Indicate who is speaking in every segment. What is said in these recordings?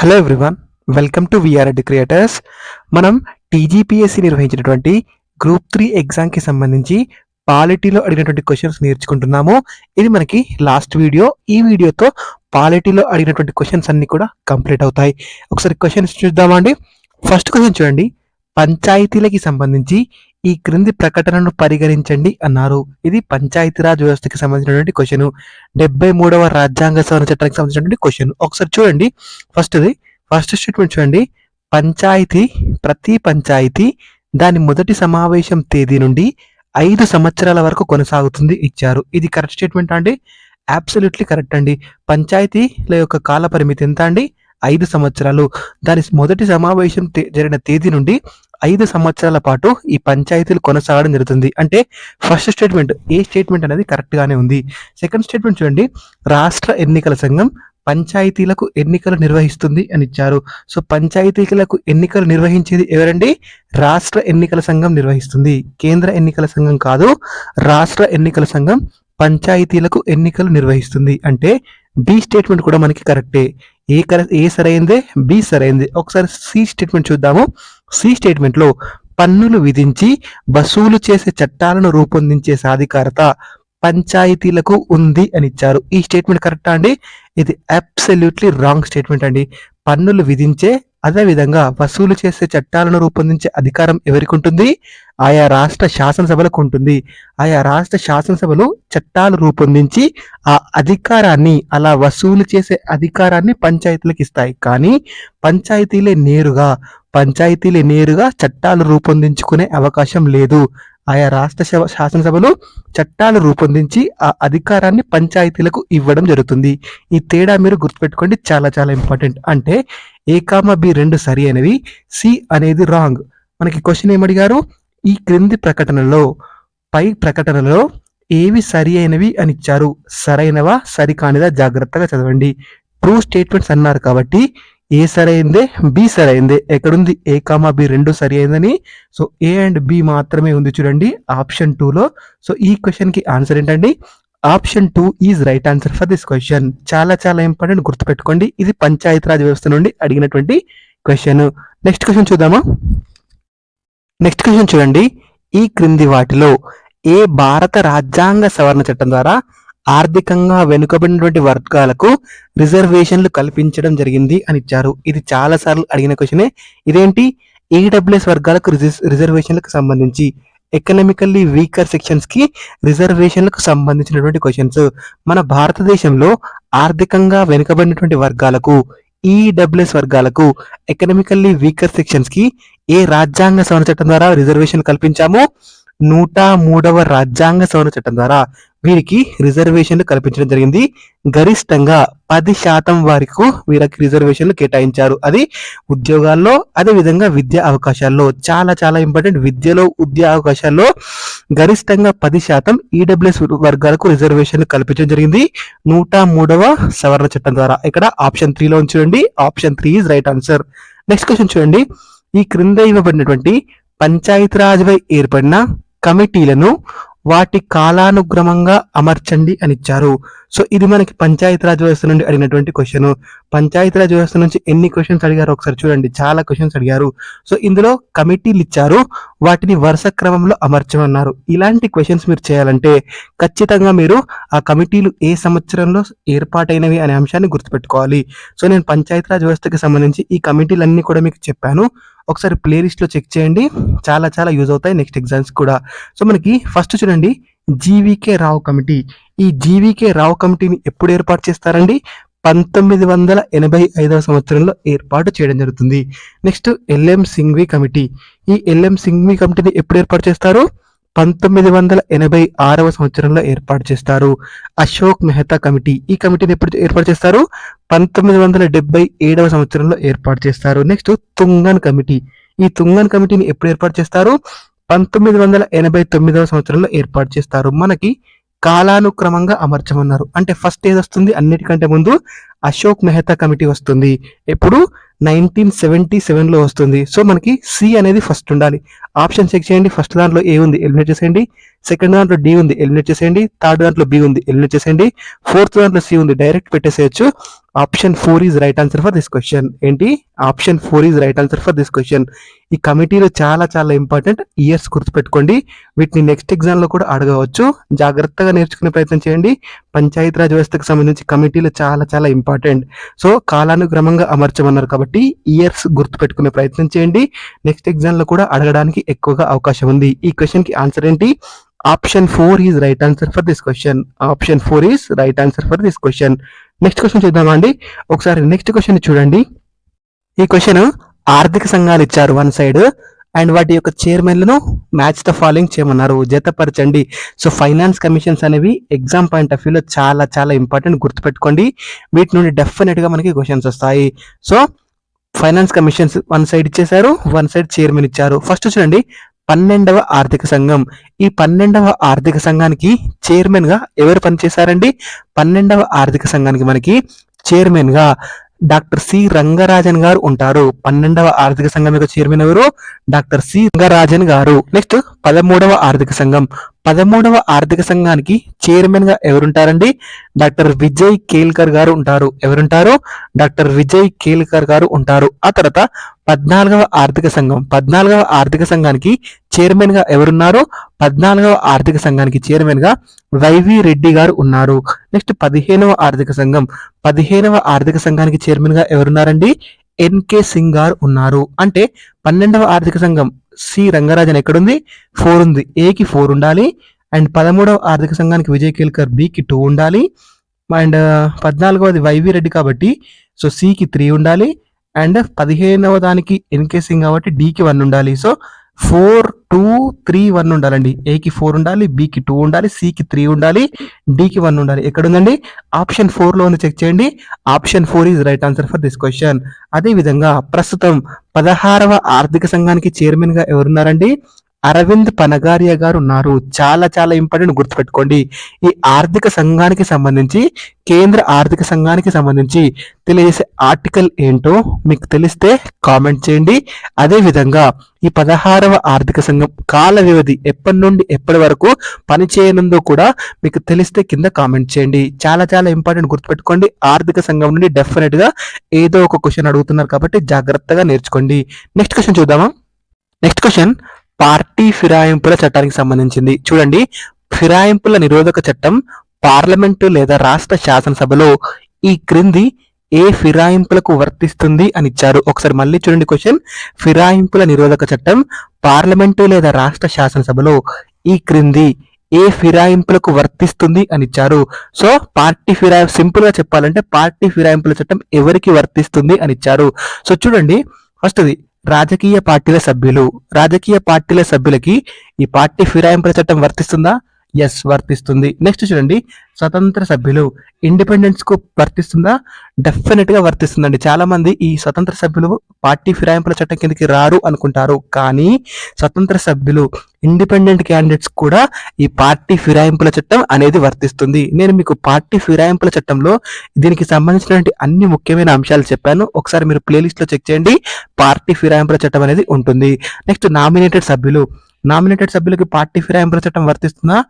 Speaker 1: Hello everyone welcome to విఆర్ఎడ్ creators మనం TGPSC నిర్వహించినటువంటి గ్రూప్ త్రీ ఎగ్జామ్కి సంబంధించి పాలిటీలో అడిగినటువంటి క్వశ్చన్స్ నేర్చుకుంటున్నాము. ఇది మనకి లాస్ట్ వీడియో ఈ వీడియోతో పాలిటీలో అడిగినటువంటి క్వశ్చన్స్ అన్ని కూడా కంప్లీట్ అవుతాయి. ఒకసారి క్వశ్చన్స్ చూద్దామండి ఫస్ట్ క్వశ్చన్ చూడండి. పంచాయతీలకి సంబంధించి ఈ క్రింది ప్రకటనను పరిగణించండి అన్నారు. ఇది పంచాయతీరాజ్ వ్యవస్థకి సంబంధించినటువంటి క్వశ్చన్. డెబ్బై మూడవ రాజ్యాంగ సవరణ చట్టానికి సంబంధించినటువంటి క్వశ్చన్. ఒకసారి చూడండి. ఫస్ట్ది ఫస్ట్ స్టేట్మెంట్ చూడండి. పంచాయతీ ప్రతి పంచాయతీ దాని మొదటి సమావేశం తేదీ నుండి ఐదు సంవత్సరాల వరకు కొనసాగుతుంది ఇచ్చారు. ఇది కరెక్ట్ స్టేట్మెంట్ అండి? అబ్సల్యూట్లీ కరెక్ట్ అండి. పంచాయతీల యొక్క కాల పరిమితి ఎంత అండి? ఐదు సంవత్సరాలు. దాని మొదటి సమావేశం జరిగిన తేదీ నుండి ఐదు సంవత్సరాల పాటు ఈ పంచాయతీలు కొనసాగడం జరుగుతుంది. అంటే ఫస్ట్ స్టేట్మెంట్ ఏ స్టేట్మెంట్ అనేది కరెక్ట్ గానే ఉంది. సెకండ్ స్టేట్మెంట్ చూడండి. రాష్ట్ర ఎన్నికల సంఘం పంచాయతీలకు ఎన్నికలు నిర్వహిస్తుంది అని ఇచ్చారు. సో పంచాయతీలకు ఎన్నికలు నిర్వహించేది ఎవరండి? రాష్ట్ర ఎన్నికల సంఘం నిర్వహిస్తుంది. కేంద్ర ఎన్నికల సంఘం కాదు రాష్ట్ర ఎన్నికల సంఘం పంచాయతీలకు ఎన్నికలు నిర్వహిస్తుంది. అంటే బి స్టేట్మెంట్ కూడా మనకి కరెక్టే ఏ. కర ఏ సరైందే? బి సరైంది. ఒకసారి సి స్టేట్మెంట్ చూద్దాము. సి స్టేట్మెంట్లో పన్నులు విధించి వసూలు చేసే చట్టాలను రూపొందించే సాధికారత పంచాయతీలకు ఉంది అని ఇచ్చారు. ఈ స్టేట్మెంట్ కరెక్టా అండి? ఇది అబ్సల్యూట్లీ రాంగ్ స్టేట్మెంట్ అండి. పన్నులు విధించే అదేవిధంగా వసూలు చేసే చట్టాలను రూపొందించే అధికారం ఎవరికి ఉంటుంది ఆయా రాష్ట్ర శాసనసభలకు ఉంటుంది. ఆయా రాష్ట్ర శాసనసభలు చట్టాలు రూపొందించి ఆ అధికారాన్ని అలా వసూలు చేసే అధికారాన్ని పంచాయతీలకు ఇస్తాయి. కానీ పంచాయతీలే నేరుగా పంచాయతీలు నేరుగా చట్టాలు రూపొందించుకునే అవకాశం లేదు. ఆయా రాష్ట్ర శాసనసభలు చట్టాలు రూపొందించి ఆ అధికారాన్ని పంచాయతీలకు ఇవ్వడం జరుగుతుంది. ఈ తేడా మీరు గుర్తుపెట్టుకోండి. చాలా చాలా ఇంపార్టెంట్. అంటే ఏ కామ బి రెండు సరి అనేవి సి అనేది రాంగ్. మనకి క్వశ్చన్ ఏమడిగారు ఈ క్రింది ప్రకటనలో పై ప్రకటనలో ఏవి సరి అయినవి అని ఇచ్చారు. సరైనవా? సరికానిదా జాగ్రత్తగా చదవండి. ట్రూ స్టేట్మెంట్స్ అన్నారు కాబట్టి ఏ సరైందే? బి సరైందే. ఎక్కడుంది? A comma? బి రెండు సరి అయిందని సో ఏ అండ్ బి మాత్రమే ఉంది చూడండి ఆప్షన్ టూలో. సో ఈ క్వశ్చన్కి ఆన్సర్ ఏంటండి? Option two is right answer for this question. చాలా చాలా ఇంపార్టెంట్ గుర్తుపెట్టుకోండి. ఇది పంచాయతీరాజ్ వ్యవస్థ నుండి అడిగినటువంటి క్వశ్చన్. నెక్స్ట్ క్వశ్చన్ చూద్దామా? నెక్స్ట్ క్వశ్చన్ చూడండి. ఈ క్రింది వాటిలో ఏ భారత రాజ్యాంగ సవరణ చట్టం ద్వారా ఆర్థికంగా వెనుకబడినటువంటి వర్గాలకు రిజర్వేషన్లు కల్పించడం జరిగింది అని ఇచ్చారు. ఇది చాలా సార్లు అడిగిన క్వశ్చనే. ఇదేంటి? ఈడబ్ల్యూఎస్ వర్గాలకు రిజర్వేషన్లకు సంబంధించి ఎకనామికల్లీ వీకర్ సెక్షన్స్కి రిజర్వేషన్లకు సంబంధించినటువంటి క్వశ్చన్స్ మన భారతదేశంలో ఆర్థికంగా వెనుకబడినటువంటి వర్గాలకు ఈడబ్ల్యూఎస్ వర్గాలకు ఎకనామికల్లీ వీకర్ సెక్షన్స్కి ఏ రాజ్యాంగ సవరణ చట్టం ద్వారా రిజర్వేషన్ కల్పించాము? నూట మూడవ రాజ్యాంగ సవరణ చట్టం ద్వారా. వీరికి రిజర్వేషన్లు కల్పించడం జరిగింది. గరిష్టంగా పది శాతం వరకు వీరికి రిజర్వేషన్లు కేటాయించారు. అది ఉద్యోగాల్లో అదే విధంగా విద్యా అవకాశాల్లో చాలా చాలా ఇంపార్టెంట్ విద్యలో ఉద్యోగ అవకాశాల్లో గరిష్టంగా పది శాతం ఈడబ్ల్యూఎస్ వర్గాలకు రిజర్వేషన్లు కల్పించడం జరిగింది. నూట మూడవ సవరణ చట్టం ద్వారా. ఇక్కడ ఆప్షన్ త్రీలో చూడండి. Option three is right answer. Next question చూడండి. ఈ క్రింద ఇవ్వబడినటువంటి పంచాయతీరాజ్పై ఏర్పడిన కమిటీలను వాటి కాలానుగ్రమంగా అమర్చండి అని ఇచ్చారు. సో ఇది మనకి పంచాయతీరాజ్ వ్యవస్థ నుండి అడిగినటువంటి క్వశ్చన్ పంచాయతీరాజ్ వ్యవస్థ నుంచి ఎన్ని క్వశ్చన్స్ అడిగారు ఒకసారి చూడండి. చాలా క్వశ్చన్స్ అడిగారు. సో ఇందులో కమిటీలు ఇచ్చారు. వాటిని వరుస క్రమంలో అమర్చమన్నారు. ఇలాంటి క్వశ్చన్స్ మీరు చేయాలంటే ఖచ్చితంగా మీరు ఆ కమిటీలు ఏ సంవత్సరంలో ఏర్పాటైనవి అనే అంశాన్ని గుర్తుపెట్టుకోవాలి. సో నేను పంచాయతీరాజ్ వ్యవస్థకి సంబంధించి ఈ కమిటీలన్నీ కూడా మీకు చెప్పాను. ఒకసారి ప్లేలిస్ట్లో చెక్ చేయండి. చాలా చాలా యూజ్ అవుతాయి. నెక్స్ట్ ఎగ్జామ్స్ కూడా. సో మనకి ఫస్ట్ చూడండి. జీవీకే రావు కమిటీ ఈ జీవీకే రావు కమిటీని ఎప్పుడు ఏర్పాటు చేస్తారండి? పంతొమ్మిది వందల ఎనభై ఐదవ సంవత్సరంలో ఏర్పాటు చేయడం జరుగుతుంది. నెక్స్ట్ ఎల్ఎం సింఘ్వి కమిటీ ఈ ఎల్ఎం సింఘ్వి కమిటీని ఎప్పుడు ఏర్పాటు చేస్తారు? పంతొమ్మిది వందల ఎనభై ఆరవ సంవత్సరంలో ఏర్పాటు చేస్తారు. అశోక్ మెహతా కమిటీ ఈ కమిటీని ఎప్పుడు ఏర్పాటు చేస్తారు? పంతొమ్మిది వందల డెబ్బై ఏడవ సంవత్సరంలో ఏర్పాటు చేస్తారు. Next Thungon committee. ఈ తుంగన్ కమిటీని ఎప్పుడు ఏర్పాటు చేస్తారు? పంతొమ్మిది వందల ఎనభై తొమ్మిదవ సంవత్సరంలో ఏర్పాటు చేస్తారు. మనకి కాలానుక్రమంగా అమర్చమన్నారు. అంటే ఫస్ట్ ఏది వస్తుంది అన్నిటికంటే ముందు అశోక్ మెహతా కమిటీ వస్తుంది. ఎప్పుడు? నైన్టీన్ సెవెంటీ సెవెన్లో వస్తుంది. సో మనకి సి అనేది ఫస్ట్ ఉండాలి. ఆప్షన్ చెక్ చేయండి. ఫస్ట్ దాంట్లో ఏ ఉంది ఎలిమినేట్ చేసేయండి. సెకండ్ దాంట్లో డి ఉంది ఎలిమినేట్ చేసేయండి. థర్డ్ దాంట్లో బి ఉంది ఎలిమినేట్ చేసేయండి. ఫోర్త్ దాంట్లో సి ఉంది direct పెట్టేసేయచ్చు. Option four is right answer for this question ఏంటి? Option four is right answer for this question ఈ కమిటీలో చాలా చాలా ఇంపార్టెంట్ ఇయర్స్ గుర్తుపెట్టుకోండి. వీటిని నెక్స్ట్ ఎగ్జామ్లో కూడా అడగవచ్చు. జాగ్రత్తగా నేర్చుకునే ప్రయత్నం చేయండి. పంచాయతీరాజ్ వ్యవస్థకు సంబంధించి కమిటీలు చాలా చాలా ఇంపార్టెంట్ సో కాలానుక్రమంగా అమర్చమన్నారు కాబట్టి ఇయర్స్ గుర్తుపెట్టుకునే ప్రయత్నం చేయండి. నెక్స్ట్ ఎగ్జామ్లో కూడా అడగడానికి ఎక్కువగా అవకాశం ఉంది. ఈ క్వశ్చన్కి ఆన్సర్ ఏంటి? Option four is right answer for this question option four is right answer for this question next question చూద్దామా అండి? ఒకసారి నెక్స్ట్ క్వశ్చన్ చూడండి. ఈ క్వశ్చన్ ఆర్థిక సంఘాలు ఇచ్చారు వన్ సైడ్ అండ్ వాటి యొక్క చైర్మన్లను మ్యాచ్ ద ఫాలోయింగ్ చేయమన్నారు. జతపరచండి. సో ఫైనాన్స్ కమిషన్స్ అనేవి ఎగ్జామ్ పాయింట్ ఆఫ్ వ్యూలో చాలా చాలా ఇంపార్టెంట్ గుర్తుపెట్టుకోండి. వీటి నుండి డెఫినెట్గా మనకి క్వశ్చన్స్ వస్తాయి. So finance commissions one side ఇచ్చేశారు వన్ సైడ్ చైర్మన్ ఇచ్చారు. ఫస్ట్ చూడండి పన్నెండవ ఆర్థిక సంఘం. ఈ పన్నెండవ ఆర్థిక సంఘానికి చైర్మన్గా ఎవరు పనిచేశారండి? పన్నెండవ ఆర్థిక సంఘానికి మనకి చైర్మన్గా డాక్టర్ సి రంగరాజన్ గారు ఉంటారు. పన్నెండవ ఆర్థిక సంఘం యొక్క చైర్మన్ ఎవరు? డాక్టర్ సి రంగరాజన్ గారు. నెక్స్ట్ పదమూడవ ఆర్థిక సంఘం. పదమూడవ ఆర్థిక సంఘానికి చైర్మన్గా ఎవరుంటారండి? డాక్టర్ విజయ్ కేల్కర్ గారు ఉంటారు. ఎవరుంటారు? డాక్టర్ విజయ్ కేల్కర్ గారు ఉంటారు. ఆ తర్వాత పద్నాలుగవ ఆర్థిక సంఘం. పద్నాలుగవ ఆర్థిక సంఘానికి చైర్మన్గా ఎవరున్నారు? పద్నాలుగవ ఆర్థిక సంఘానికి చైర్మన్గా వైవి రెడ్డి గారు ఉన్నారు. నెక్స్ట్ పదిహేనవ ఆర్థిక సంఘం. పదిహేనవ ఆర్థిక సంఘానికి చైర్మన్గా ఎవరున్నారండి? ఎన్కే సింగ్ గారు ఉన్నారు. అంటే పన్నెండవ ఆర్థిక సంఘం సి రంగరాజన్ ఎక్కడుంది? ఫోర్ ఉంది ఏకి ఫోర్ ఉండాలి అండ్ పదమూడవ ఆర్థిక సంఘానికి విజయ్ కేల్కర్ బికి టూ ఉండాలి. అండ్ పద్నాలుగవది వైవి రెడ్డి కాబట్టి సో సికి త్రీ ఉండాలి. అండ్ పదిహేనవ దానికి ఎన్కే సింగ్ కాబట్టి డికి వన్ ఉండాలి. So four two three one ఉండాలండి. ఏకి ఫోర్ ఉండాలి బికి టూ ఉండాలి సికి త్రీ ఉండాలి డికి వన్ ఉండాలి. ఎక్కడ ఉందండి ఆప్షన్ ఫోర్లో ఉంది. చెక్ చేయండి. Option four is right answer for this question. అదే విధంగా ప్రస్తుతం పదహారవ ఆర్థిక సంఘానికి చైర్మన్గా ఎవరున్నారండి? అరవింద్ పనగారియా గారు ఉన్నారు. చాలా చాలా ఇంపార్టెంట్ గుర్తుపెట్టుకోండి. ఈ ఆర్థిక సంఘానికి సంబంధించి కేంద్ర ఆర్థిక సంఘానికి సంబంధించి తెలియజేసే ఆర్టికల్ ఏంటో మీకు తెలిస్తే కామెంట్ చేయండి. అదేవిధంగా ఈ పదహారవ ఆర్థిక సంఘం కాల వ్యవధి ఎప్పటి నుండి ఎప్పటి వరకు పనిచేయనుందో కూడా మీకు తెలిస్తే కింద కామెంట్ చేయండి. చాలా చాలా ఇంపార్టెంట్ గుర్తుపెట్టుకోండి. ఆర్థిక సంఘం నుండి డెఫినెట్గా ఏదో ఒక క్వశ్చన్ అడుగుతున్నారు కాబట్టి జాగ్రత్తగా నేర్చుకోండి. నెక్స్ట్ క్వశ్చన్ చూద్దామా? నెక్స్ట్ క్వశ్చన్ పార్టీ ఫిరాయింపుల చట్టానికి సంబంధించింది. చూడండి ఫిరాయింపుల నిరోధక చట్టం పార్లమెంటు లేదా రాష్ట్ర శాసనసభలో ఈ క్రింది ఏ ఫిరాయింపులకు వర్తిస్తుంది అని ఇచ్చారు. ఒకసారి మళ్ళీ చూడండి క్వశ్చన్. ఫిరాయింపుల నిరోధక చట్టం పార్లమెంటు లేదా రాష్ట్ర శాసనసభలో ఈ క్రింది ఏ ఫిరాయింపులకు వర్తిస్తుంది అని ఇచ్చారు. సో పార్టీ ఫిరాయి సింపుల్గా చెప్పాలంటే పార్టీ ఫిరాయింపుల చట్టం ఎవరికి వర్తిస్తుంది అని ఇచ్చారు. సో చూడండి ఫస్ట్ది రాజకీయ పార్టీల సభ్యులు రాజకీయ పార్టీల సభ్యులకి ఈ పార్టీ ఫిరాయింపుల చట్టం వర్తిస్తుందా? ఎస్ వర్తిస్తుంది. నెక్స్ట్ చూడండి. స్వతంత్ర సభ్యులు ఇండిపెండెన్స్కు వర్తిస్తుందా? డెఫినెట్గా వర్తిస్తుందండి. చాలా మంది ఈ స్వతంత్ర సభ్యులు పార్టీ ఫిరాయింపుల చట్టం కిందకి రారు అనుకుంటారు. కానీ స్వతంత్ర సభ్యులు ఇండిపెండెంట్ క్యాండిడేట్స్ కూడా ఈ పార్టీ ఫిరాయింపుల చట్టం అనేది వర్తిస్తుంది. నేను మీకు పార్టీ ఫిరాయింపుల చట్టంలో దీనికి సంబంధించినటువంటి అన్ని ముఖ్యమైన అంశాలు చెప్పాను. ఒకసారి మీరు ప్లేలిస్ట్లో చెక్ చేయండి. పార్టీ ఫిరాయింపుల చట్టం అనేది ఉంటుంది. నెక్స్ట్ నామినేటెడ్ సభ్యులు నామినేటెడ్ సభ్యులకి పార్టీ ఫిరాయింపుల చట్టం వర్తిస్తుందా?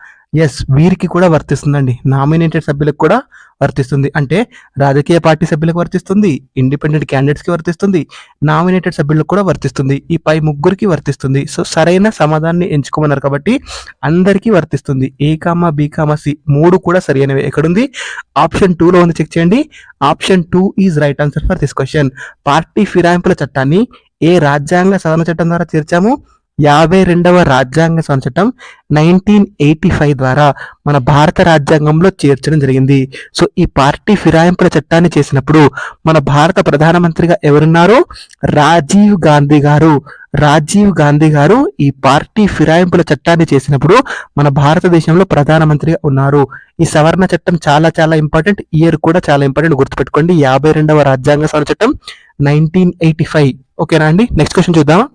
Speaker 1: ఎస్ వీరికి కూడా వర్తిస్తుందండి. నామినేటెడ్ సభ్యులకు కూడా వర్తిస్తుంది. అంటే రాజకీయ పార్టీ సభ్యులకు వర్తిస్తుంది ఇండిపెండెంట్ క్యాండిడేట్స్కి వర్తిస్తుంది నామినేటెడ్ సభ్యులకు కూడా వర్తిస్తుంది. ఈ పై ముగ్గురికి వర్తిస్తుంది. సో సరైన సమాధానాన్ని ఎంచుకోమన్నారు కాబట్టి అందరికీ వర్తిస్తుంది. A comma B comma C మూడు కూడా సరైనవి. ఎక్కడుంది? ఆప్షన్ టూ లో ఉంది. చెక్ చేయండి. Option two is right answer for this question party ఫిరాయింపుల చట్టాన్ని ఏ రాజ్యాంగ సవరణ చట్టం ద్వారా చేర్చాము యాభై రెండవ రాజ్యాంగ సంచటం నైన్టీన్ ఎయిటీ ఫైవ్ ద్వారా మన భారత రాజ్యాంగంలో చేర్చడం జరిగింది. సో ఈ పార్టీ ఫిరాయింపుల చట్టాన్ని చేసినప్పుడు మన భారత ప్రధానమంత్రిగా ఎవరున్నారు? రాజీవ్ గాంధీ గారు. రాజీవ్ గాంధీ గారు ఈ పార్టీ ఫిరాయింపుల చట్టాన్ని చేసినప్పుడు మన భారతదేశంలో ప్రధానమంత్రిగా ఉన్నారు. ఈ సవరణ చట్టం చాలా చాలా ఇంపార్టెంట్. ఇయర్ కూడా చాలా ఇంపార్టెంట్. గుర్తుపెట్టుకోండి యాభై రెండవ రాజ్యాంగ సవరణ చట్టం నైన్టీన్ ఎయిటీ ఫైవ్. ఓకేనా అండి? నెక్స్ట్ క్వశ్చన్ చూద్దామా?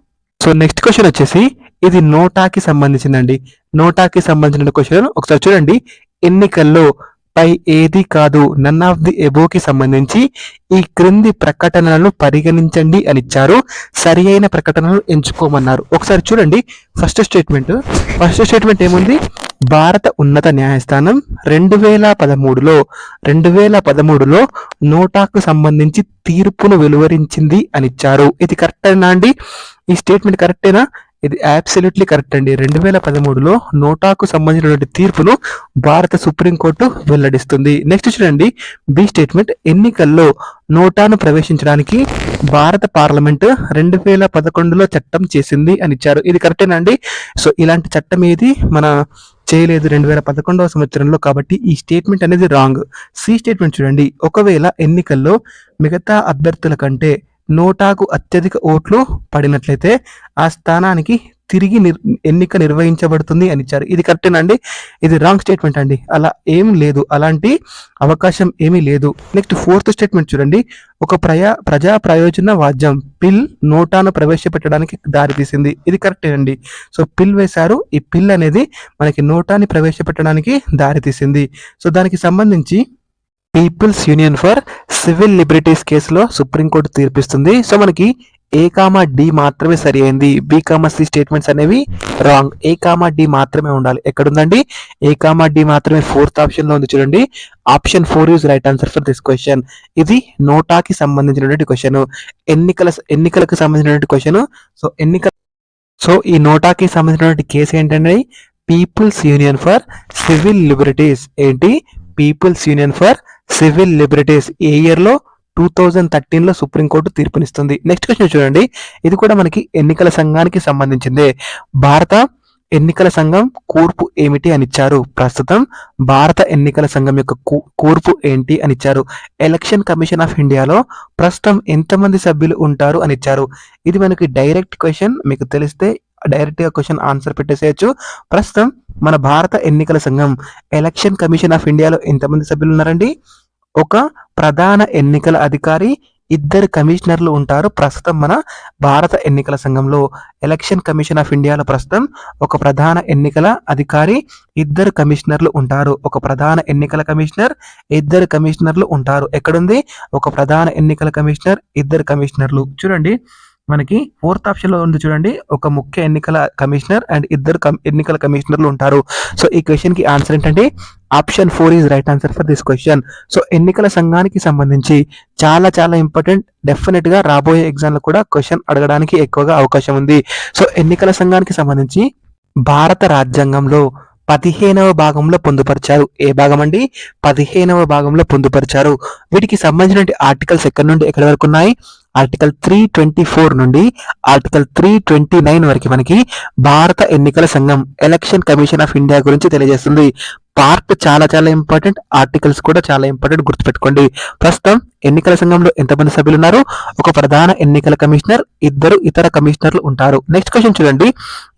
Speaker 1: సో నెక్స్ట్ క్వశ్చన్ వచ్చేసి ఇది నోటాకి సంబంధించిందండి. నోటాకి సంబంధించిన క్వశ్చన్ ఒకసారి చూడండి. ఎన్నికల్లో పై ఏది కాదు నన్ ఆఫ్ ది ఎబోకి సంబంధించి ఈ క్రింది ప్రకటనలను పరిగణించండి అని ఇచ్చారు. సరి అయిన ప్రకటనలు ఎంచుకోమన్నారు. ఒకసారి చూడండి. ఫస్ట్ స్టేట్మెంట్ ఫస్ట్ స్టేట్మెంట్ ఏముంది? భారత ఉన్నత న్యాయస్థానం రెండు వేల పదమూడులో రెండు వేల పదమూడులో నోటాకు సంబంధించి తీర్పును వెలువరించింది అని ఇచ్చారు. ఇది కరెక్టేనా అండి? ఈ స్టేట్మెంట్ కరెక్టేనా ఇది అబ్సల్యూట్లీ కరెక్ట్ అండి. రెండు వేల పదమూడులో నోటాకు సంబంధించినటువంటి తీర్పును భారత సుప్రీంకోర్టు వెల్లడిస్తుంది. నెక్స్ట్ చూడండి. బి స్టేట్మెంట్ ఎన్నికల్లో నోటాను ప్రవేశించడానికి భారత పార్లమెంట్ రెండు వేల పదకొండులో చట్టం చేసింది అని ఇచ్చారు. ఇది కరెక్టేనా అండి? సో ఇలాంటి చట్టం ఏది? మన చేయలేదు రెండు వేల పదకొండవ సంవత్సరంలో కాబట్టి ఈ స్టేట్మెంట్ అనేది రాంగ్ సి స్టేట్మెంట్ చూడండి. ఒకవేళ ఎన్నికల్లో మిగతా అభ్యర్థుల కంటే నోటాకు అత్యధిక ఓట్లు పడినట్లయితే ఆ స్థానానికి తిరిగి నిర్ ఎన్నిక నిర్వహించబడుతుంది అని ఇచ్చారు. ఇది కరెక్టేనా అండి? ఇది రాంగ్ స్టేట్మెంట్ అండి. అలా ఏం లేదు. అలాంటి అవకాశం ఏమీ లేదు. నెక్స్ట్ ఫోర్త్ స్టేట్మెంట్ చూడండి. ఒక ప్రయా ప్రజా ప్రయోజన వాద్యం. పిల్ నోటాను ప్రవేశపెట్టడానికి దారితీసింది. ఇది కరెక్టే అండి? సో పిల్ వేశారు. ఈ పిల్ అనేది మనకి నోటాని ప్రవేశపెట్టడానికి దారితీసింది. సో దానికి సంబంధించి people's union for civil liberties కేసులో సుప్రీంకోర్టు తీర్పిస్తుంది. సో మనకి ఏ కామా డి మాత్రమే సరి అయింది. బి కామా సి స్టేట్మెంట్స్ అనేవి రాంగ్ ఏ కామా డి మాత్రమే ఉండాలి. ఎక్కడుందండి? ఏ కామా డి మాత్రమే ఫోర్త్ ఆప్షన్లో ఉంది చూడండి. Option four is right answer for this question ఇది నోటాకి సంబంధించినటువంటి క్వశ్చన్ ఎన్నికల ఎన్నికలకు సంబంధించినటువంటి క్వశ్చన్ సో ఎన్నికల సో ఈ నోటాకి సంబంధించినటువంటి కేసు ఏంటంటే people's union for civil liberties ఏంటి? People's union for civil liberties ఏ ఇయర్లో? టూ థౌజండ్ థర్టీన్లో సుప్రీంకోర్టు తీర్పునిస్తుంది. నెక్స్ట్ క్వశ్చన్ చూడండి. ఇది కూడా మనకి ఎన్నికల సంఘానికి సంబంధించిందే. భారత ఎన్నికల సంఘం కూర్పు ఏమిటి అని ఇచ్చారు. ప్రస్తుతం భారత ఎన్నికల సంఘం యొక్క కూర్పు ఏంటి అని ఇచ్చారు. ఎలక్షన్ కమిషన్ ఆఫ్ ఇండియాలో ప్రస్తుతం ఎంతమంది సభ్యులు ఉంటారు అని ఇచ్చారు. ఇది మనకి డైరెక్ట్ క్వశ్చన్. మీకు తెలిస్తే డైరెక్ట్గా క్వశ్చన్ ఆన్సర్ పెట్టేసేయచ్చు. ప్రస్తుతం మన భారత ఎన్నికల సంఘం ఎలక్షన్ కమిషన్ ఆఫ్ ఇండియాలో ఎంతమంది సభ్యులు ఉన్నారండి? ఒక ప్రధాన ఎన్నికల అధికారి ఇద్దరు కమిషనర్లు ఉంటారు. ప్రస్తుతం మన భారత ఎన్నికల సంఘంలో ఎలక్షన్ కమిషన్ ఆఫ్ ఇండియాలో ప్రస్తుతం ఒక ప్రధాన ఎన్నికల అధికారి ఇద్దరు కమిషనర్లు ఉంటారు. ఒక ప్రధాన ఎన్నికల కమిషనర్ ఇద్దరు కమిషనర్లు ఉంటారు. ఎక్కడుంది? ఒక ప్రధాన ఎన్నికల కమిషనర్ ఇద్దరు కమిషనర్లు. చూడండి. మనకి ఫోర్త్ ఆప్షన్లో ఉంది చూడండి. ఒక ముఖ్య ఎన్నికల కమిషనర్ అండ్ ఇద్దరు ఎన్నికల కమిషనర్లు ఉంటారు. సో ఈ క్వశ్చన్కి ఆన్సర్ ఏంటంటే option four is right answer for this question so ఎన్నికల సంఘానికి సంబంధించి చాలా చాలా ఇంపార్టెంట్ డెఫినెట్గా రాబోయే ఎగ్జామ్లో కూడా క్వశ్చన్ అడగడానికి ఎక్కువగా అవకాశం ఉంది. సో ఎన్నికల సంఘానికి సంబంధించి భారత రాజ్యాంగంలో పదిహేనవ భాగంలో పొందుపరిచారు. ఏ భాగం అండి? పదిహేనవ భాగంలో పొందుపరిచారు. వీటికి సంబంధించిన ఆర్టికల్స్ ఎక్కడి నుండి ఎక్కడి వరకు ఉన్నాయి? ఆర్టికల్ త్రీ ట్వంటీ ఫోర్ నుండి ఆర్టికల్ త్రీ ట్వంటీ నైన్ వరకు మనకి భారత ఎన్నికల సంఘం ఎలక్షన్ కమిషన్ ఆఫ్ ఇండియా గురించి తెలియజేస్తుంది. పార్ట్ చాలా చాలా ఇంపార్టెంట్ ఆర్టికల్స్ కూడా చాలా ఇంపార్టెంట్ గుర్తుపెట్టుకోండి. ప్రస్తుతం ఎన్నికల సంఘంలో ఎంతమంది సభ్యులు ఉన్నారు ఒక ప్రధాన ఎన్నికల కమిషనర్ ఇద్దరు ఇతర కమిషనర్లు ఉంటారు. నెక్స్ట్ క్వశ్చన్ చూడండి.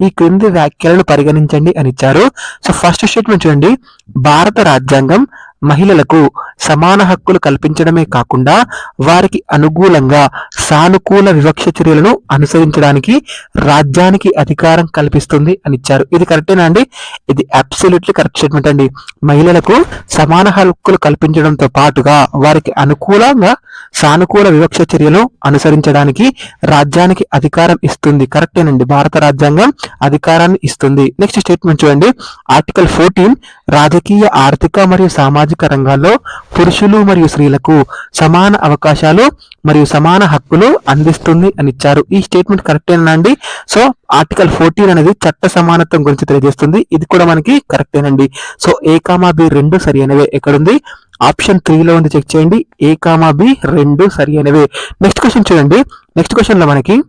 Speaker 1: ఈ క్రింది వ్యాఖ్యలను పరిగణించండి అని ఇచ్చారు. సో ఫస్ట్ స్టేట్మెంట్ చూడండి. భారత రాజ్యాంగం మహిళలకు సమాన హక్కులు కల్పించడమే కాకుండా వారికి అనుకూలంగా సానుకూల వివక్ష చర్యలను అనుసరించడానికి రాజ్యానికి అధికారం కల్పిస్తుంది అని ఇచ్చారు. ఇది కరెక్టేనా అండి? ఇది అబ్సల్యూట్లీ కరెక్ట్ స్టేట్మెంట్ అండి. మహిళలకు సమాన హక్కులు కల్పించడంతో పాటుగా వారికి అనుకూలంగా సానుకూల వివక్ష చర్యలు అనుసరించడానికి రాజ్యానికి అధికారం ఇస్తుంది. కరెక్టేనండి భారత రాజ్యాంగం అధికారాన్ని ఇస్తుంది. నెక్స్ట్ స్టేట్మెంట్ చూడండి. ఆర్టికల్ ఫోర్టీన్ రాజకీయ ఆర్థిక మరియు సామాజిక రంగాల్లో పురుషులు మరియు స్త్రీలకు సమాన అవకాశాలు మరియు సమాన హక్కులు అందిస్తుంది అని ఇచ్చారు. ఈ స్టేట్మెంట్ కరెక్టేనా అండి? సో ఆర్టికల్ ఫోర్టీన్ అనేది చట్ట సమానత్వం గురించి తెలియజేస్తుంది. ఇది కూడా మనకి కరెక్టేనండి సో ఏ కామా బి రెండు సరి అయినవే ఎక్కడుంది? ఆప్షన్ త్రీలో ఉంది చెక్ చేయండి. ఏ కామా బి రెండు సరి అయినవే. నెక్స్ట్ క్వశ్చన్ చూడండి. నెక్స్ట్ క్వశ్చన్లో మనకి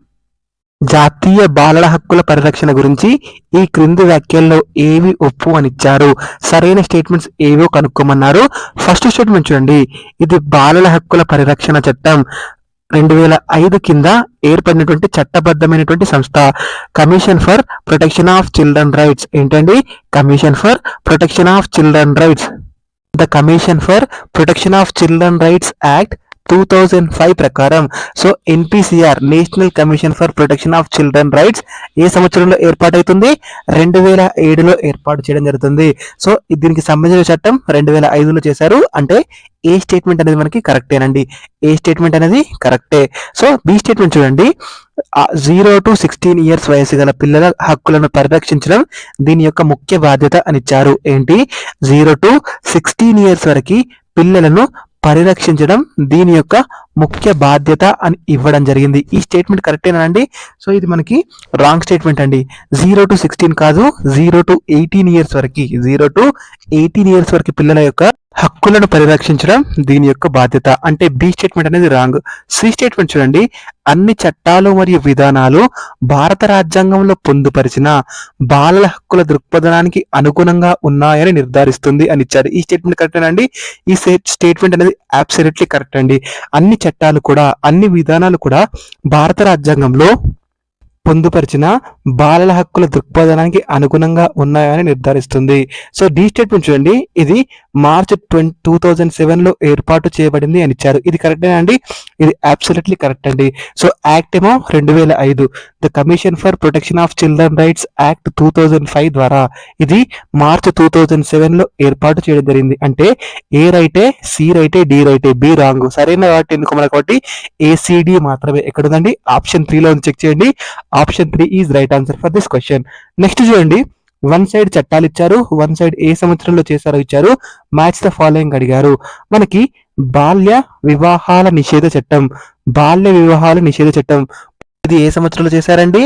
Speaker 1: జాతీయ బాలల హక్కుల పరిరక్షణ గురించి ఈ క్రింది వ్యాఖ్యల్లో ఏవి ఒప్పు అని ఇచ్చారు? సరైన స్టేట్మెంట్స్ ఏవో కనుక్కోమన్నారు. ఫస్ట్ స్టేట్మెంట్ చూడండి. ఇది బాలల హక్కుల పరిరక్షణ చట్టం. రెండు వేల ఐదు కింద ఏర్పడినటువంటి చట్టబద్ధమైనటువంటి సంస్థ. Commission for protection of children rights ఏంటండి? Commission for protection of children rights the Commission for Protection of Children Rights Act two thousand five ప్రకారం. So NPCR national commission for protection of children rights ఏ సంవత్సరంలో ఏర్పాటవుతుంది? రెండు వేల ఏడులో ఏర్పాటు చేయడం జరుగుతుంది. సో దీనికి సంబంధించిన చట్టం రెండు వేల ఐదులో చేశారు. అంటే ఏ స్టేట్మెంట్ అనేది మనకి కరెక్టేనండి? ఏ స్టేట్మెంట్ అనేది కరెక్టే. సో బి స్టేట్మెంట్ చూడండి. జీరో టు సిక్స్టీన్ ఇయర్స్ వయసు గల పిల్లల హక్కులను పరిరక్షించడం దీని యొక్క ముఖ్య బాధ్యత అని ఇచ్చారు. ఏంటి? జీరో టు సిక్స్టీన్ ఇయర్స్ వరకు పిల్లలను పరిరక్షించడం దీని యొక్క ముఖ్య బాధ్యత అని ఇవ్వడం జరిగింది. ఈ స్టేట్మెంట్ కరెక్టేనా అండి? సో ఇది మనకి రాంగ్ స్టేట్మెంట్ అండి. జీరో టు సిక్స్టీన్ కాదు జీరో టు ఎయిటీన్ ఇయర్స్ వరకు జీరో టు ఎయిటీన్ ఇయర్స్ వరకు పిల్లల యొక్క హక్కులను పరిరక్షించడం దీని యొక్క బాధ్యత. అంటే బి స్టేట్మెంట్ అనేది రాంగ్ సి స్టేట్మెంట్ చూడండి. అన్ని చట్టాలు మరియు విధానాలు భారత రాజ్యాంగంలో పొందుపరిచిన బాలల హక్కుల దృక్పథానికి అనుగుణంగా ఉన్నాయని నిర్ధారిస్తుంది అని ఇచ్చారు. ఈ స్టేట్మెంట్ కరెక్ట్ అండి? ఈ స్టేట్మెంట్ అనేది అబ్సల్యూట్లీ కరెక్ట్ అండి. అన్ని చట్టాలు కూడా అన్ని విధానాలు కూడా భారత రాజ్యాంగంలో పొందుపరిచిన బాలల హక్కుల దృక్పథానికి అనుగుణంగా ఉన్నాయని నిర్ధారిస్తుంది. సో డి స్టేట్మెంట్ చూడండి. ఇది మార్చ్ ట్వంటీ టూ థౌజండ్ సెవెన్లో ఏర్పాటు చేయబడింది అని ఇచ్చారు. ఇది కరెక్టే అండి? ఇది అబ్సల్యూట్లీ కరెక్ట్ అండి. సో యాక్ట్ ఏమో రెండు వేల ఐదు. The commission for protection of children rights act two thousand five ద్వారా ఇది మార్చ్ టూ థౌజండ్ సెవెన్లో ఏర్పాటు చేయడం జరిగింది. అంటే ఏ రైటే సి రైటే డి రైటే బి రాంగ్. సరైన కాబట్టి ఎందుకు మనకు కాబట్టి ఏసీడి మాత్రమే. ఎక్కడ ఉందండి ఆప్షన్ త్రీలో చెక్ చేయండి. Option three is right answer for this question next చూడండి. వన్ సైడ్ చట్టాలు ఇచ్చారు. వన్ సైడ్ ఏ సంవత్సరంలో చేశారో ఇచ్చారు. మ్యాచ్ ద ఫాలోయింగ్ అడిగారు. మనకి బాల్య వివాహాల నిషేధ చట్టం బాల్య వివాహాల నిషేధ చట్టం ఇది ఏ సంవత్సరంలో చేశారండి?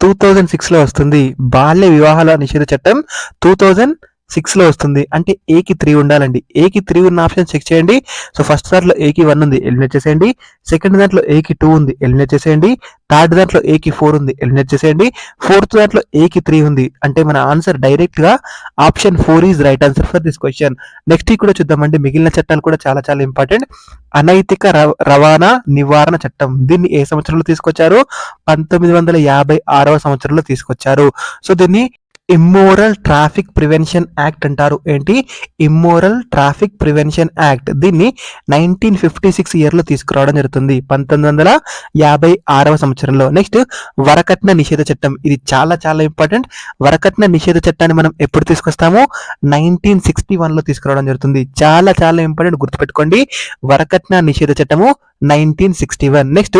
Speaker 1: టూ థౌజండ్ సిక్స్లో వస్తుంది. బాల్య వివాహాల నిషేధ చట్టం టూ థౌజండ్ సిక్స్లో వస్తుంది. అంటే ఏకి త్రీ ఉండాలండి. ఏకి త్రీ ఉన్న ఆప్షన్ చెక్ చేయండి. సో ఫస్ట్ దాంట్లో ఏకి వన్ ఉంది ఎలిమినేట్ చేసేయండి. సెకండ్ దాంట్లో ఏకి టూ ఉంది ఎలిమినేట్ చేసేయండి. థర్డ్ దాంట్లో ఏకి ఫోర్ ఉంది ఎలిమినేట్ చేసేయండి. ఫోర్త్ దాంట్లో ఏకి త్రీ ఉంది. అంటే మన ఆన్సర్ డైరెక్ట్గా option four is right answer for this question next కూడా చూద్దామండి. మిగిలిన చట్టాలు కూడా చాలా చాలా ఇంపార్టెంట్ అనైతిక రవాణా నివారణ చట్టం. దీన్ని ఏ సంవత్సరంలో తీసుకొచ్చారు? పంతొమ్మిది వందల యాభై ఆరవ సంవత్సరంలో తీసుకొచ్చారు. సో దీన్ని ఇమ్మోరల్ ట్రాఫిక్ ప్రివెన్షన్ యాక్ట్ అంటారు. ఏంటి? ఇమ్మోరల్ ట్రాఫిక్ ప్రివెన్షన్ యాక్ట్ దీన్ని నైన్టీన్ ఫిఫ్టీ సిక్స్ ఇయర్లో తీసుకురావడం జరుగుతుంది. పంతొమ్మిది వందల యాభై ఆరవ సంవత్సరంలో. నెక్స్ట్ వరకట్న నిషేధ చట్టం. ఇది చాలా చాలా ఇంపార్టెంట్ వరకట్న నిషేధ చట్టాన్ని మనం ఎప్పుడు తీసుకొస్తాము? నైన్టీన్ సిక్స్టీ వన్లో తీసుకురావడం జరుగుతుంది. చాలా చాలా ఇంపార్టెంట్ గుర్తుపెట్టుకోండి. వరకట్న నిషేధ చట్టము nineteen sixty one next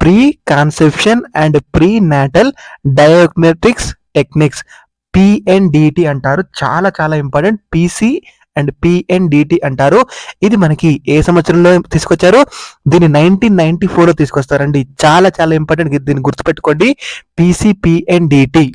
Speaker 1: pre conception and pre natal diagnostics techniques PNDT అంటారు. చాలా చాలా ఇంపార్టెంట్ పిసి అండ్ పిఎన్డిటి అంటారు. ఇది మనకి ఏ సంవత్సరంలో తీసుకొచ్చారు? దీన్ని నైన్టీన్ నైన్టీ ఫోర్లో తీసుకొస్తారండి. చాలా చాలా ఇంపార్టెంట్ దీన్ని గుర్తుపెట్టుకోండి. PCPNDT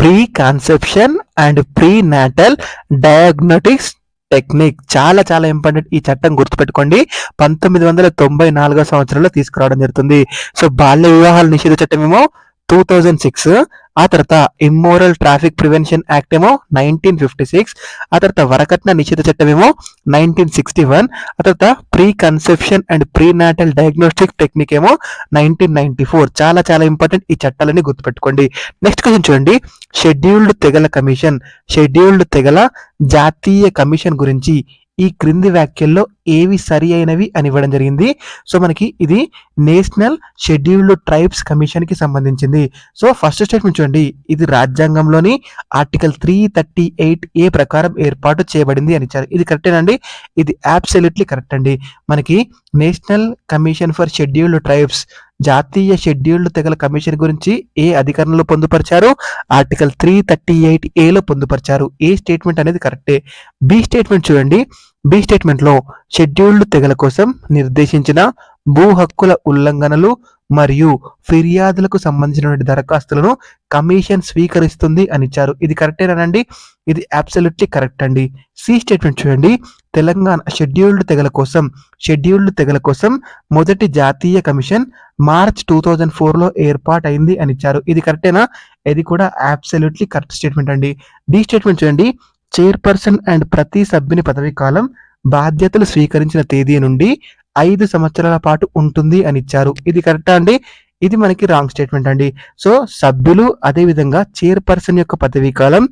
Speaker 1: pre conception and pre natal diagnostics technique చాలా చాలా ఇంపార్టెంట్ ఈ చట్టం గుర్తుపెట్టుకోండి. పంతొమ్మిది వందల తొంభై నాలుగో సంవత్సరంలో తీసుకురావడం జరుగుతుంది. సో బాల్య వివాహాల నిషేధ చట్టం ఏమో టూ థౌజండ్ సిక్స్ ఆ తర్వాత ఇమ్మోరల్ ట్రాఫిక్ ప్రివెన్షన్ యాక్ట్ ఏమో నైన్టీన్ ఫిఫ్టీ సిక్స్ ఆ తర్వాత వరకట్న నిషేధ చట్టం ఏమో నైన్టీన్ సిక్స్టీ వన్ ఆ తర్వాత pre conception and pre natal diagnostic technique ఏమో నైన్టీన్ నైన్టీ ఫోర్ చాలా చాలా ఇంపార్టెంట్ ఈ చట్టాలని గుర్తుపెట్టుకోండి. నెక్స్ట్ క్వశ్చన్ చూడండి. షెడ్యూల్డ్ తెగల కమిషన్ షెడ్యూల్డ్ తెగల జాతీయ కమిషన్ గురించి ఈ క్రింది వ్యాఖ్యల్లో ఏవి సరి అయినవి అని ఇవ్వడం జరిగింది. సో మనకి ఇది నేషనల్ షెడ్యూల్డ్ ట్రైబ్స్ కమిషన్కి సంబంధించింది. సో ఫస్ట్ స్టేట్మెంట్ చూడండి. ఇది రాజ్యాంగంలోని article three thirty eight A ప్రకారం ఏర్పాటు చేయబడింది అని ఇచ్చారు. ఇది కరెక్టేనండి ఇది అబ్సల్యూట్లీ కరెక్ట్ అండి. మనకి national commission for scheduled tribes జాతీయ షెడ్యూల్డ్ తెగల కమిషన్ గురించి ఏ అధికారంలో పొందుపరిచారు? ఆర్టికల్ త్రీ థర్టీ ఎయిట్ ఏలో పొందుపరిచారు. ఏ స్టేట్మెంట్ అనేది కరెక్టే? బి స్టేట్మెంట్ చూడండి. బి స్టేట్మెంట్లో షెడ్యూల్డ్ తెగల కోసం నిర్దేశించిన భూ హక్కుల ఉల్లంఘనలు మరియు ఫిర్యాదులకు సంబంధించినటువంటి దరఖాస్తులను కమిషన్ స్వీకరిస్తుంది అని ఇచ్చారు. ఇది కరెక్టేనండి ఇది అబ్సల్యూట్లీ కరెక్ట్ అండి. సి స్టేట్మెంట్ చూడండి. తెలంగాణ షెడ్యూల్డ్ తెగల కోసం షెడ్యూల్డ్ తెగల కోసం మొదటి జాతీయ కమిషన్ మార్చ్ టూ థౌజండ్ ఫోర్లో ఏర్పాటైంది అని ఇచ్చారు. ఇది కరెక్టేనా ఇది కూడా అబ్సల్యూట్లీ కరెక్ట్ స్టేట్మెంట్ అండి. డి స్టేట్మెంట్ చూడండి. చైర్పర్సన్ అండ్ ప్రతి సభ్యుని పదవీ కాలం బాధ్యతలు స్వీకరించిన తేదీ నుండి ఐదు సంవత్సరాల పాటు ఉంటుంది అని ఇచ్చారు. ఇది కరెక్టా అండి? ఇది మనకి రాంగ్ స్టేట్మెంట్ అండి. సో సభ్యులు అదేవిధంగా చైర్పర్సన్ యొక్క పదవీ కాలం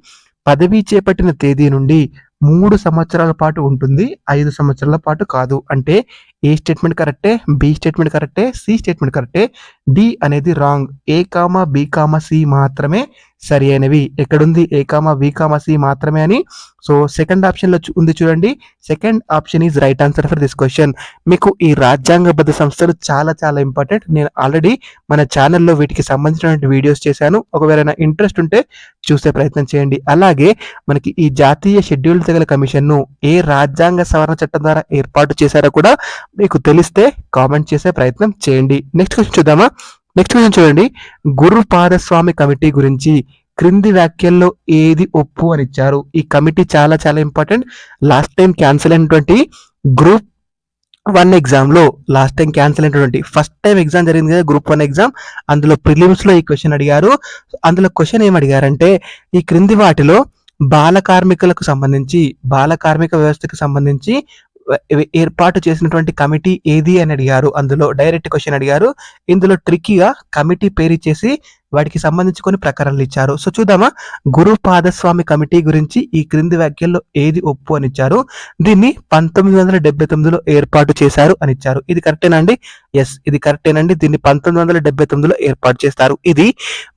Speaker 1: పదవీ చేపట్టిన తేదీ నుండి మూడు సంవత్సరాల పాటు ఉంటుంది ఐదు సంవత్సరాల పాటు కాదు. అంటే ఏ స్టేట్మెంట్ కరెక్టే? బి స్టేట్మెంట్ కరెక్టే? సి స్టేట్మెంట్ కరెక్టే? డి అనేది wrong. A comma B comma C మాత్రమే సరి అయినవి. ఎక్కడుంది? A comma? B comma? C మాత్రమే అని. సో సెకండ్ ఆప్షన్లో చూ- ఉంది చూడండి. Second option is right answer for this question మీకు ఈ రాజ్యాంగబద్ధ సంస్థలు చాలా చాలా ఇంపార్టెంట్ నేను ఆల్రెడీ మన ఛానల్లో వీటికి సంబంధించినటువంటి వీడియోస్ చేశాను. ఒకవేళ ఇంట్రెస్ట్ ఉంటే చూసే ప్రయత్నం చేయండి. అలాగే మనకి ఈ జాతీయ షెడ్యూల్ తెగల కమిషన్ను ఏ రాజ్యాంగ సవరణ చట్టం ద్వారా ఏర్పాటు చేశారో కూడా మీకు తెలిస్తే కామెంట్ చేసే ప్రయత్నం చేయండి. నెక్స్ట్ క్వశ్చన్ చూద్దామా? నెక్స్ట్ క్వశ్చన్ చూడండి. గురు పాదస్వామి కమిటీ గురించి క్రింది వ్యాఖ్యల్లో ఏది ఒప్పు అని ఇచ్చారు? ఈ కమిటీ చాలా చాలా ఇంపార్టెంట్ లాస్ట్ టైం క్యాన్సిల్ అయినటువంటి గ్రూప్ వన్ ఎగ్జామ్లో లాస్ట్ టైం క్యాన్సిల్ అయినటువంటి ఫస్ట్ టైం ఎగ్జామ్ జరిగింది కదా గ్రూప్ వన్ ఎగ్జామ్ అందులో ప్రిలిమ్స్లో ఈ క్వశ్చన్ అడిగారు. అందులో క్వశ్చన్ ఏం అడిగారంటే ఈ క్రింది వాటిలో బాల కార్మికులకు సంబంధించి బాల కార్మిక వ్యవస్థకు సంబంధించి ఏర్పాటు చేసినటువంటి కమిటీ ఏది అని అడిగారు? అందులో డైరెక్ట్ క్వశ్చన్ అడిగారు. ఇందులో ట్రిక్కీగా కమిటీ పేరు ఇచ్చేసి వాటికి సంబంధించి కొన్ని ప్రకరణలు ఇచ్చారు. సో చూద్దామా? గురు పాదస్వామి కమిటీ గురించి ఈ క్రింది వ్యాఖ్యల్లో ఏది ఒప్పు అని ఇచ్చారు? దీన్ని పంతొమ్మిది వందల డెబ్బై తొమ్మిదిలో ఏర్పాటు చేశారు అని ఇచ్చారు. ఇది కరెక్టేనా అండి? ఎస్ ఇది కరెక్టేనండి దీన్ని పంతొమ్మిది వందల డెబ్బై తొమ్మిదిలో ఏర్పాటు చేస్తారు. ఇది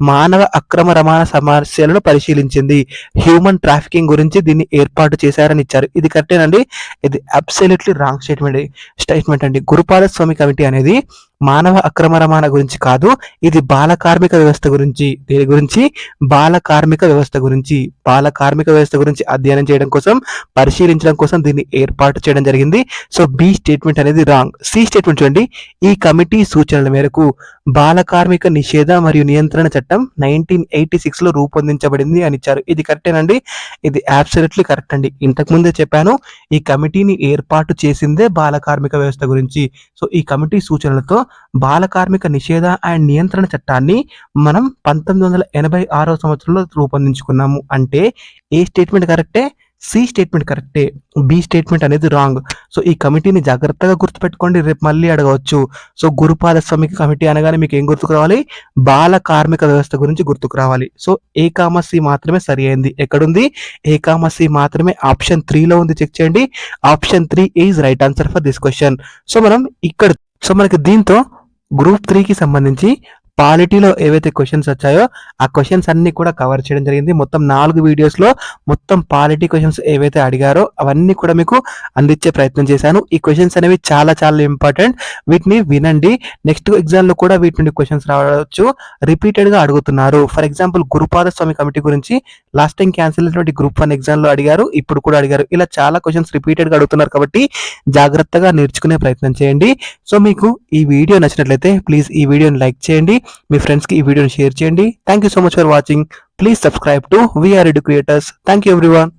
Speaker 1: మానవ అక్రమ రవాణా సమస్యలను పరిశీలించింది. హ్యూమన్ ట్రాఫికింగ్ గురించి దీన్ని ఏర్పాటు చేశారని ఇచ్చారు. ఇది కరెక్టేనండి ఇది అబ్సల్యూట్లీ రాంగ్ స్టేట్మెంట్ స్టేట్మెంట్ అండి. గురుపాద స్వామి కమిటీ అనేది మానవ అక్రమ రవాణా గురించి కాదు ఇది బాల కార్మిక వ్యవస్థ గురించి దీని గురించి బాల కార్మిక వ్యవస్థ గురించి బాల కార్మిక వ్యవస్థ గురించి అధ్యయనం చేయడం కోసం పరిశీలించడం కోసం దీన్ని ఏర్పాటు చేయడం జరిగింది. సో బి స్టేట్మెంట్ అనేది రాంగ్. సి స్టేట్మెంట్ చూడండి. ఈ కమిటీ సూచనల మేరకు బాల కార్మిక నిషేధ మరియు నియంత్రణ చట్టం నైన్టీన్ ఎయిటీ సిక్స్లో రూపొందించబడింది అని ఇచ్చారు. ఇది కరెక్టేనండి ఇది అబ్సల్యూట్లీ కరెక్ట్ అండి. ఇంతకు ముందే చెప్పాను ఈ కమిటీని ఏర్పాటు చేసిందే బాల కార్మిక వ్యవస్థ గురించి. సో ఈ కమిటీ సూచనలతో బాల కార్మిక నిషేధ అండ్ నియంత్రణ చట్టాన్ని మనం పంతొమ్మిది వందల ఎనభై ఆరో సంవత్సరంలో రూపొందించుకున్నాము. అంటే ఏ స్టేట్మెంట్ కరెక్టే? సి స్టేట్మెంట్ కరెక్టే. బి స్టేట్మెంట్ అనేది రాంగ్. సో ఈ కమిటీని జాగ్రత్తగా గుర్తుపెట్టుకోండి. రేపు మళ్ళీ అడగవచ్చు. సో గురుపాద స్వామికి కమిటీ అనగానే మీకు ఏం గుర్తుకు రావాలి? బాల కార్మిక వ్యవస్థ గురించి గుర్తుకు రావాలి. సో ఏ కామర్సి మాత్రమే సరి అయింది. ఎక్కడుంది? ఏ సి మాత్రమే ఆప్షన్ త్రీలో ఉంది. చెక్ చేయండి. Option three is right answer for this question. So మనం ఇక్కడ సో మనకి దీంతో గ్రూప్ త్రీకి సంబంధించి పాలిటీలో ఏవైతే క్వశ్చన్స్ వచ్చాయో ఆ క్వశ్చన్స్ అన్ని కూడా కవర్ చేయడం జరిగింది. మొత్తం నాలుగు వీడియోస్లో మొత్తం పాలిటీ క్వశ్చన్స్ ఏవైతే అడిగారో అవన్నీ కూడా మీకు అందించే ప్రయత్నం చేశాను. ఈ క్వశ్చన్స్ అనేవి చాలా చాలా ఇంపార్టెంట్ వీటిని వినండి. నెక్స్ట్ ఎగ్జామ్లో కూడా వీటి నుండి క్వశ్చన్స్ రావచ్చు. రిపీటెడ్గా అడుగుతున్నారు. For example Gurupada Swamy committee గురించి లాస్ట్ టైం క్యాన్సిల్ అయినటువంటి గ్రూప్ వన్ ఎగ్జామ్లో అడిగారు. ఇప్పుడు కూడా అడిగారు. ఇలా చాలా క్వశ్చన్స్ రిపీటెడ్గా అడుగుతున్నారు కాబట్టి జాగ్రత్తగా నేర్చుకునే ప్రయత్నం చేయండి. సో మీకు ఈ వీడియో నచ్చినట్లయితే ప్లీజ్ ఈ వీడియోని లైక్ చేయండి. మీ ఫ్రెండ్స్కి ఈ వీడియోని షేర్ చేయండి. Thank you so much for watching please subscribe to VR educators thank you everyone